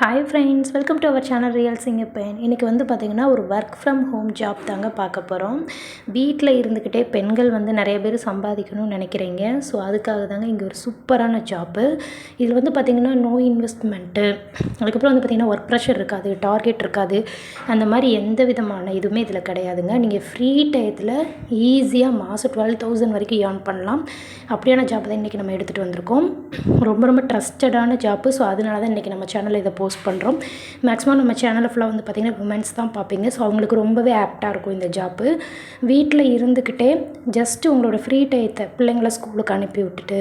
Hi friends welcome to our channel real சிங்கப்பெயின் இன்றைக்கி வந்து பார்த்திங்கன்னா ஒரு ஒர்க் ஃப்ரம் ஹோம் ஜாப் தாங்க பார்க்க போகிறோம் வீட்டில் இருந்துக்கிட்டே பெண்கள் வந்து நிறைய பேர் சம்பாதிக்கணும்னு நினைக்கிறீங்க. ஸோ அதுக்காக தாங்க இங்கே ஒரு சூப்பரான ஜாப்பு இதில் வந்து பார்த்திங்கன்னா நோ இன்வெஸ்ட்மெண்ட்டு அதுக்கப்புறம் வந்து பார்த்திங்கன்னா ஒர்க் ப்ரெஷர் இருக்காது டார்கெட் இருக்காது. அந்த மாதிரி எந்த விதமான இதுவுமே இதில் கிடையாதுங்க. நீங்கள் ஃப்ரீ டயத்தில் ஈஸியாக மாதம் டுவெல் தௌசண்ட் வரைக்கும் ஏர்ன் பண்ணலாம். அப்படியான ஜாப் தான் இன்றைக்கி நம்ம எடுத்துகிட்டு வந்திருக்கோம். ரொம்ப ரொம்ப ட்ரஸ்டடான ஜாப்பு ஸோ அதனால தான் இன்றைக்கி நம்ம சேனலில் இதை போஸ்ட் பண்ணுறோம் மேக்ஸிமம் நம்ம சேனலில் ஃபுல்லாக வந்து பார்த்திங்கன்னா உமன்ஸ் தான் பார்ப்பீங்க ஸோ அவங்களுக்கு ரொம்பவே ஆப்டாக இருக்கும் இந்த ஜாப்பு வீட்டில் இருந்துக்கிட்டே ஜஸ்ட்டு உங்களோட ஃப்ரீ டயத்தை பிள்ளைங்கள ஸ்கூலுக்கு அனுப்பி விட்டுட்டு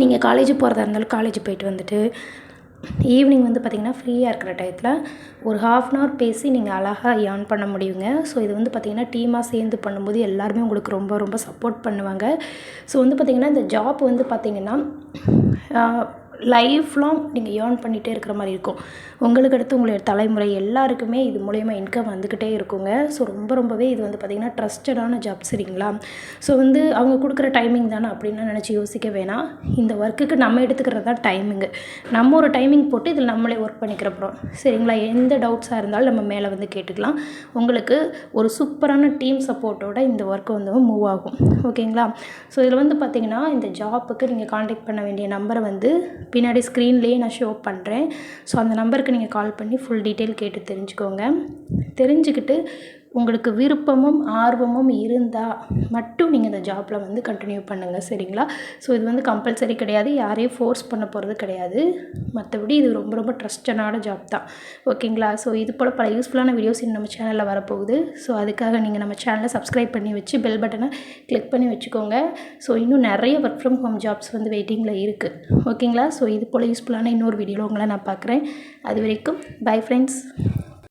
நீங்கள் காலேஜ் போகிறதா இருந்தாலும் காலேஜ் போயிட்டு வந்துட்டு ஈவினிங் வந்து பார்த்திங்கன்னா ஃப்ரீயாக இருக்கிற டயத்தில் ஒரு ஹாஃப் அன் ஹவர் பேசி நீங்கள் அழகாக ஏர்ன் பண்ண முடியுங்க. ஸோ இது வந்து பார்த்திங்கன்னா டீமாக சேர்ந்து பண்ணும்போது எல்லாருமே உங்களுக்கு ரொம்ப ரொம்ப சப்போர்ட் பண்ணுவாங்க. ஸோ வந்து பார்த்திங்கன்னா இந்த ஜாப் வந்து பார்த்திங்கன்னா லைஃப் லாங் நீங்கள் ஏர்ன் பண்ணிகிட்டே இருக்கிற மாதிரி இருக்கும். உங்களுக்கு அடுத்து உங்களுடைய தலைமுறை எல்லாருக்குமே இது மூலயமா இன்கம் வந்துக்கிட்டே இருக்குங்க. ஸோ ரொம்ப ரொம்பவே இது வந்து பார்த்திங்கன்னா ட்ரஸ்டடான ஜாப் சரிங்களா? ஸோ வந்து அவங்க கொடுக்குற டைமிங் தானே அப்படின்னு நினச்சி யோசிக்க வேணாம். இந்த ஒர்க்குக்கு நம்ம எடுத்துக்கிறது தான் டைமிங்கு நம்ம ஒரு டைமிங் போட்டு இதில் நம்மளே ஒர்க் பண்ணிக்கிறப்போம் சரிங்களா? எந்த டவுட்ஸாக இருந்தாலும் நம்ம மேலே வந்து கேட்டுக்கலாம். உங்களுக்கு ஒரு சூப்பரான டீம் சப்போர்ட்டோட இந்த ஒர்க்கு வந்து மூவ் ஆகும். ஓகேங்களா ஸோ இதில் வந்து பார்த்திங்கன்னா இந்த ஜாப்புக்கு நீங்கள் காண்டாக்ட் பண்ண வேண்டிய நம்பரை வந்து பின்னாடி ஸ்க்ரீன்லேயே நான் ஷோ பண்ணுறேன் ஸோ அந்த நம்பருக்கு நீங்கள் கால் பண்ணி ஃபுல் டீட்டெயில் கேட்டு தெரிஞ்சுக்கோங்க. தெரிஞ்சுக்கிட்டு உங்களுக்கு விருப்பமும் ஆர்வமும் இருந்தால் மட்டும் நீங்கள் இந்த ஜாப்பில் வந்து கண்டினியூ பண்ணுங்கள் சரிங்களா? ஸோ இது வந்து கம்பல்சரி கிடையாது. யாரையும் ஃபோர்ஸ் பண்ண போகிறது கிடையாது. மற்றபடி இது ரொம்ப ரொம்ப ட்ரஸ்டடான ஜாப் தான். ஓகேங்களா ஸோ இது போல் பல யூஸ்ஃபுல்லான வீடியோஸ் இன்னும் நம்ம சேனலில் வரப்போகுது. ஸோ அதுக்காக நீங்கள் நம்ம சேனலை சப்ஸ்கிரைப் பண்ணி வச்சு பெல் பட்டனை கிளிக் பண்ணி வச்சுக்கோங்க. ஸோ இன்னும் நிறைய ஒர்க் ஃப்ரம் ஹோம் ஜாப்ஸ் வந்து வெயிட்டிங்கில் இருக்குது ஓகேங்களா ஸோ இது போல் யூஸ்ஃபுல்லான இன்னொரு வீடியோவில் உங்களை நான் பார்க்குறேன். அது வரைக்கும் பை ஃப்ரெண்ட்ஸ்